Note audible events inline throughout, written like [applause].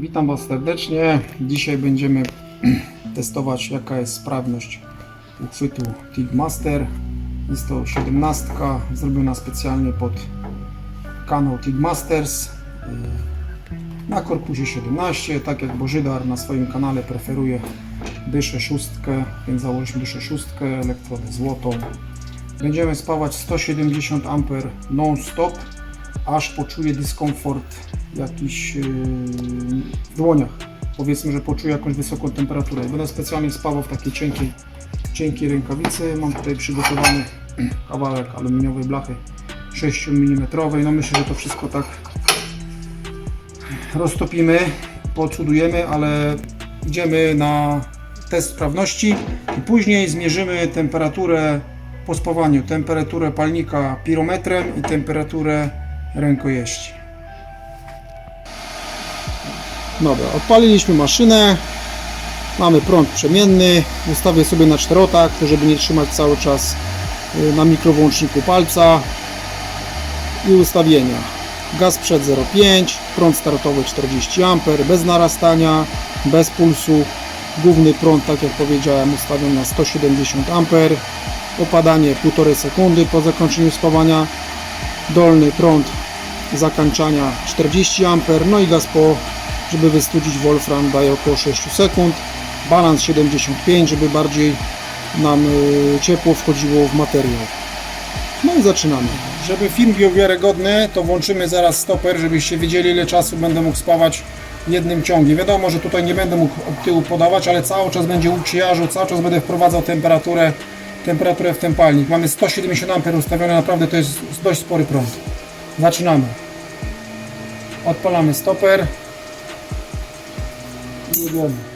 Witam Was serdecznie. Dzisiaj będziemy [clears throat] testować jaka jest sprawność uchwytu TIG Master. Jest to 17 zrobiona specjalnie pod kanał TIG Masters yy, na korpusie 17. Tak jak Bożydar na swoim kanale preferuje dyszę szóstkę, więc założyliśmy dyszę szóstkę, elektrodę złotą. Będziemy spawać 170 A non-stop, aż poczuję dyskomfort jakiś yy, w dłoniach. Powiedzmy, że poczuję jakąś wysoką temperaturę. Będę specjalnie spawał w takiej cienkiej, cienkiej rękawicy. Mam tutaj przygotowany kawałek aluminiowej blachy 6 mm. No myślę, że to wszystko tak roztopimy, pocudujemy, ale idziemy na test sprawności i później zmierzymy temperaturę po spawaniu, temperaturę palnika pirometrem i temperaturę rękojeści. Dobra, odpaliliśmy maszynę. Mamy prąd przemienny. Ustawię sobie na czterotach, żeby nie trzymać cały czas y, na mikrowłączniku palca. I ustawienia. Gaz przed 0,5, prąd startowy 40 A, bez narastania, bez pulsu. Główny prąd, tak jak powiedziałem, ustawiam na 170 A. Opadanie 1,5 sekundy po zakończeniu spawania. Dolny prąd zakończania 40 A, no i gaz po żeby wystudzić wolfram daje około 6 sekund. Balans 75, żeby bardziej nam y, ciepło wchodziło w materiał. No i zaczynamy. Żeby film był wiarygodny, to włączymy zaraz stoper, żebyście wiedzieli ile czasu będę mógł spawać jednym ciągiem. Wiadomo, że tutaj nie będę mógł od tyłu podawać, ale cały czas będzie uprzyjarzał, cały czas będę wprowadzał temperaturę, temperaturę w ten palnik. Mamy 170 A ustawione, naprawdę to jest dość spory prąd. Zaczynamy. Odpalamy stoper. Jedziemy.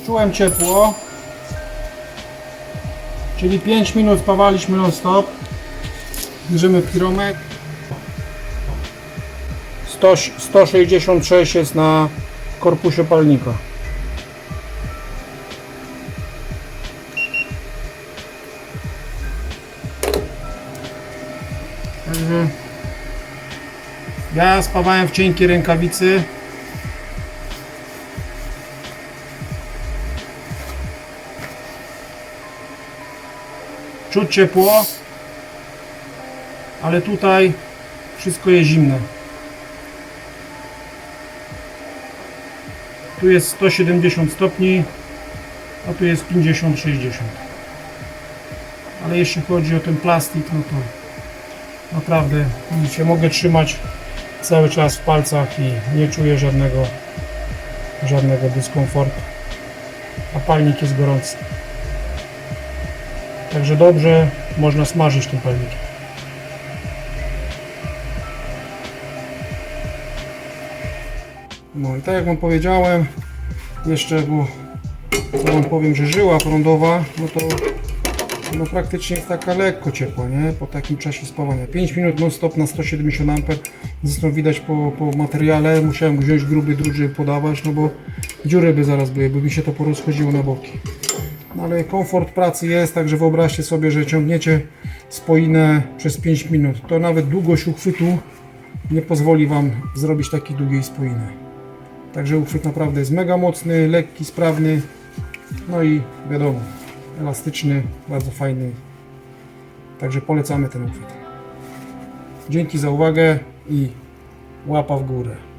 Poczułem ciepło. Czyli 5 minut spawaliśmy non stop. Bierzemy pirometr. 100, 166 jest na korpusie palnika. Także ja spawałem w cienkiej rękawicy. Czuć ciepło, ale tutaj wszystko jest zimne. Tu jest 170 stopni, a tu jest 50-60. Ale jeśli chodzi o ten plastik, no to naprawdę widzicie, mogę trzymać cały czas w palcach i nie czuję żadnego żadnego dyskomfortu. A palnik jest gorący. Także dobrze można smażyć tym palnikiem. No i tak jak Wam powiedziałem, jeszcze bo co Wam powiem, że żyła prądowa, no to no praktycznie jest taka lekko ciepła, nie? Po takim czasie spawania. 5 minut non stop na 170 A. Zresztą widać po, po materiale, musiałem wziąć gruby druży podawać, no bo dziury by zaraz były, by mi się to porozchodziło na boki. No ale komfort pracy jest, także wyobraźcie sobie, że ciągniecie spoinę przez 5 minut. To nawet długość uchwytu nie pozwoli Wam zrobić takiej długiej spójny. Także uchwyt naprawdę jest mega mocny, lekki, sprawny. No i wiadomo, elastyczny, bardzo fajny. Także polecamy ten uchwyt. Dzięki za uwagę i łapa w górę.